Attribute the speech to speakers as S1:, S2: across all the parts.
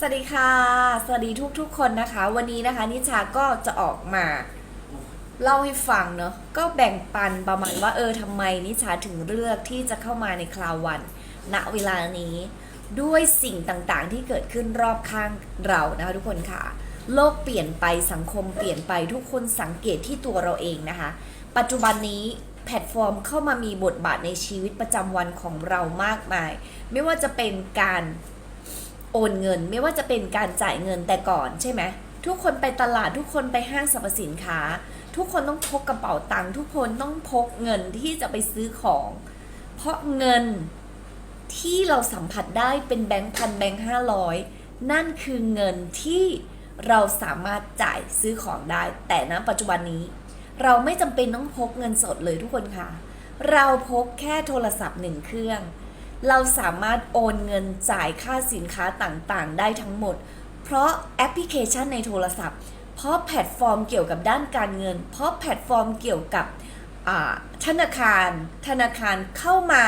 S1: สวัสดีค่ะ สวัสดีทุกๆคนนะคะ วันนี้นะคะนิชาก็จะออกมาเล่าให้ฟังเนาะก็แบ่งปันประมาณว่าเออทำไมนิชาถึงเลือกที่จะเข้ามาในคราววันณเวลานี้ ด้วยสิ่งต่างๆที่เกิดขึ้นรอบข้างเรานะคะทุกคนค่ะ โลกเปลี่ยนไปสังคมเปลี่ยนไปทุกคนสังเกตที่ตัวเราเองนะคะ ปัจจุบันนี้แพลตฟอร์มเข้ามามีบทบาทในชีวิตประจำวันของเรามากมาย ไม่ว่าจะเป็นการ โอนเงินไม่ว่าจะเป็นการจ่ายเงินแต่ก่อนใช่ไหมทุกคนไปตลาดทุกคนไปห้างสรรพสินค้า ทุกคนต้องพกกระเป๋าตังค์ทุกคนต้องพกเงินที่จะไปซื้อของ เพราะเงินที่เราสัมผัสได้เป็นแบงค์พันแบงค์ห้าร้อยนั่นคือเงินที่เราสามารถจ่ายซื้อของได้ แต่ณปัจจุบันนี้ เราไม่จำเป็นต้องพกเงินสดเลยทุกคนค่ะ เราพกแค่โทรศัพท์หนึ่งเครื่อง เราสามารถโอนเงินจ่ายค่าสินค้าต่างๆ ได้ทั้งหมด เพราะแอปพลิเคชันในโทรศัพท์ เพราะแพลตฟอร์มเกี่ยวกับด้านการเงิน เพราะแพลตฟอร์มเกี่ยวกับธนาคาร ธนาคารเข้ามา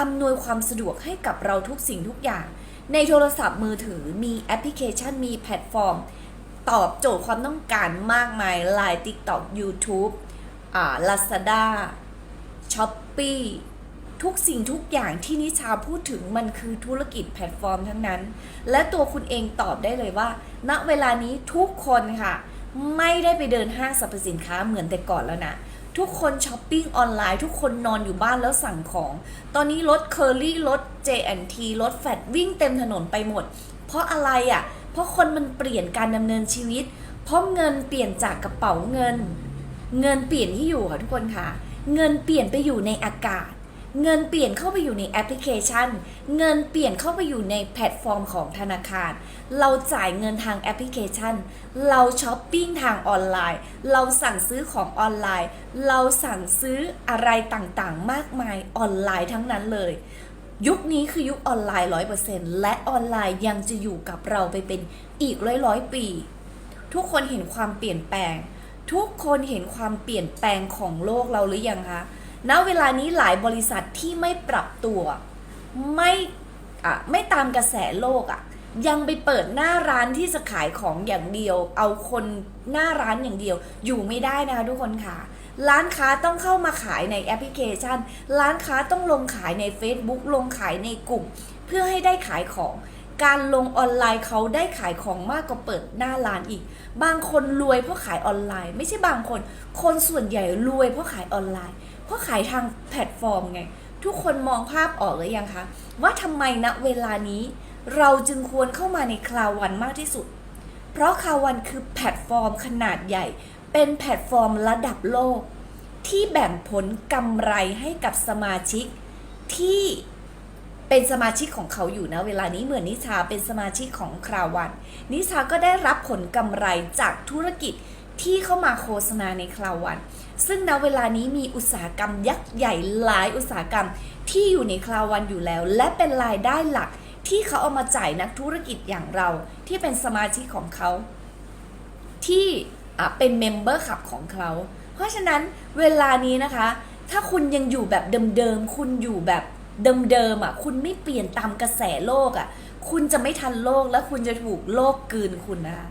S1: อำนวยความสะดวกให้กับเราทุกสิ่งทุกอย่าง ในโทรศัพท์มือถือมีแอปพลิเคชันมีแพลตฟอร์ม ตอบโจทย์ความต้องการมากมาย Line TikTok YouTube อ่า Lazada Shopee ทุกสิ่งทุกอย่างที่นิชาพูดถึงมันคือธุรกิจแพลตฟอร์มทั้งนั้น และตัวคุณเองตอบได้เลยว่า ณเวลานี้ทุกคนค่ะ ไม่ได้ไปเดินห้างสรรพสินค้าเหมือนแต่ก่อนแล้วนะทุกคนช้อปปิ้งออนไลน์ ทุกคนนอนอยู่บ้านแล้วสั่งของ ตอนนี้รถเคอรี่รถ J&T รถแฟดวิ่งเต็มถนนไปหมด เพราะอะไรอะ่ะ เพราะคนมันเปลี่ยนการดำเนินชีวิต เพราะเงินเปลี่ยนจากกระเป๋าเงิน เงินเปลี่ยนที่อยู่ค่ะทุกคนค่ะ เงินเปลี่ยนไปอยู่ในอากาศ เงินเปลี่ยนเข้าไปอยู่ในแอปพลิเคชัน เงินเปลี่ยนเข้าไปอยู่ในแพลตฟอร์มของธนาคาร เราจ่ายเงินทางแอปพลิเคชัน เราช้อปปิ้งทางออนไลน์ เราสั่งซื้อของออนไลน์ เราสั่งซื้ออะไรต่างๆ มากมายออนไลน์ทั้งนั้นเลย ยุคนี้คือยุคออนไลน์ร้อยเปอร์เซ็นและออนไลน์ยังจะอยู่กับเราไปเป็นอีกร้อยร้อยๆปี ทุกคนเห็นความเปลี่ยนแปลง ทุกคนเห็นความเปลี่ยนแปลงของโลกเราหรือยังคะ ณเวลานี้หลายบริษัทที่ไม่ปรับตัว ไม่อะไม่ตามกระแสโลกอะยังไปเปิดหน้าร้านที่จะขายของอย่างเดียว เอาคนหน้าร้านอย่างเดียว อยู่ไม่ได้นะคะทุกคนค่ะ ร้านค้าต้องเข้ามาขายในแอปพลิเคชัน ร้านค้าต้องลงขายใน Facebook ลงขายในกลุ่ม เพื่อให้ได้ขายของ การลงออนไลน์เขาได้ขายของมากกว่าเปิดหน้าร้านอีก บางคนรวยเพราะขายออนไลน์ ไม่ใช่บางคน คนส่วนใหญ่รวยเพราะขายออนไลน์ เพราะขายทางแพลตฟอร์มไง ทุกคนมองภาพออกหรือยังคะ ว่าทำไมณเวลานี้ เราจึงควรเข้ามาในคลาวันมากที่สุด เพราะคลาวันคือแพลตฟอร์มขนาดใหญ่ เป็นแพลตฟอร์มระดับโลก ที่แบ่งผลกำไรให้กับสมาชิกที่ เป็นสมาชิกของเขาอยู่นะ เวลานี้เหมือนนิชาเป็นสมาชิกของคราวัน นิชาก็ได้รับผลกำไรจากธุรกิจที่เข้ามาโฆษณาในคราวัน ซึ่งณเวลานี้มีอุตสาหกรรมยักษ์ใหญ่หลายอุตสาหกรรมที่อยู่ในคราวันอยู่แล้ว และเป็นรายได้หลักที่เขาเอามาจ่ายนักธุรกิจอย่างเราที่เป็นสมาชิกของเขา ที่เป็นเมมเบอร์ขับของเขา เพราะฉะนั้นเวลานี้นะคะ ถ้าคุณยังอยู่แบบเดิมๆ คุณอยู่แบบ เดิมๆอะ คุณไม่เปลี่ยนตามกระแสโลกอะ คุณจะไม่ทันโลกและคุณจะถูกโลกกืนคุณนะคะ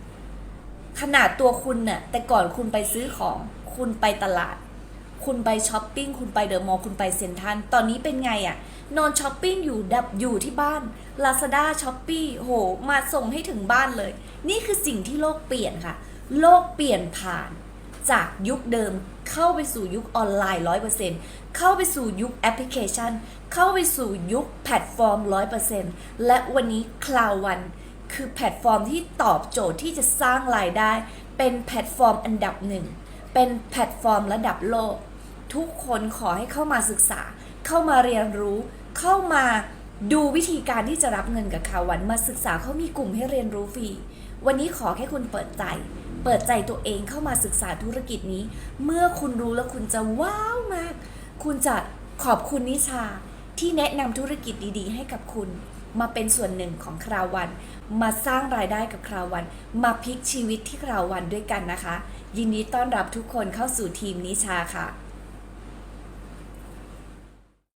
S1: ขนาดตัวคุณน่ะ แต่ก่อนคุณไปซื้อของ คุณไปตลาด คุณไปช้อปปิ้ง คุณไปเดอะมอลล์คุณไปเซ็นทรัลตอนนี้เป็นไงอะ่ะ นอนช้อปปิ้งอยู่ดับอยู่ที่บ้าน Lazada s h o p e e โห มาส่งให้ถึงบ้านเลย นี่คือสิ่งที่โลกเปลี่ยนค่ะ โลกเปลี่ยนผ่าน จากยุคเดิมเข้าไปสู่ยุคออนไลน์100%เปอร์เซ็นต์ เข้าไปสู่ยุคแอปพลิเคชัน เข้าไปสู่ยุคแพลตฟอร์ม 100%และวันนี้คลาววันคือแพลตฟอร์มที่ตอบโจทย์ที่จะสร้างรายได้ เป็นแพลตฟอร์มอันดับหนึ่ง เป็นแพลตฟอร์มระดับโลก ทุกคนขอให้เข้ามาศึกษา เข้ามาเรียนรู้ เข้ามาดูวิธีการที่จะรับเงินกับคาวันมาศึกษาเขามีกลุ่มให้เรียนรู้ฟรี วันนี้ขอแค่คุณเปิดใจ เปิดใจตัวเองเข้ามาศึกษาธุรกิจนี้ เมื่อคุณรู้แล้วคุณจะว้าวมาก คุณจะขอบคุณนิชาที่แนะนำธุรกิจดีๆ ให้กับคุณ มาเป็นส่วนหนึ่งของคราววัน มาสร้างรายได้กับคราววัน มาพลิกชีวิตที่คราววันด้วยกันนะคะ ยินดีต้อนรับทุกคนเข้าสู่ทีมนิชาค่ะ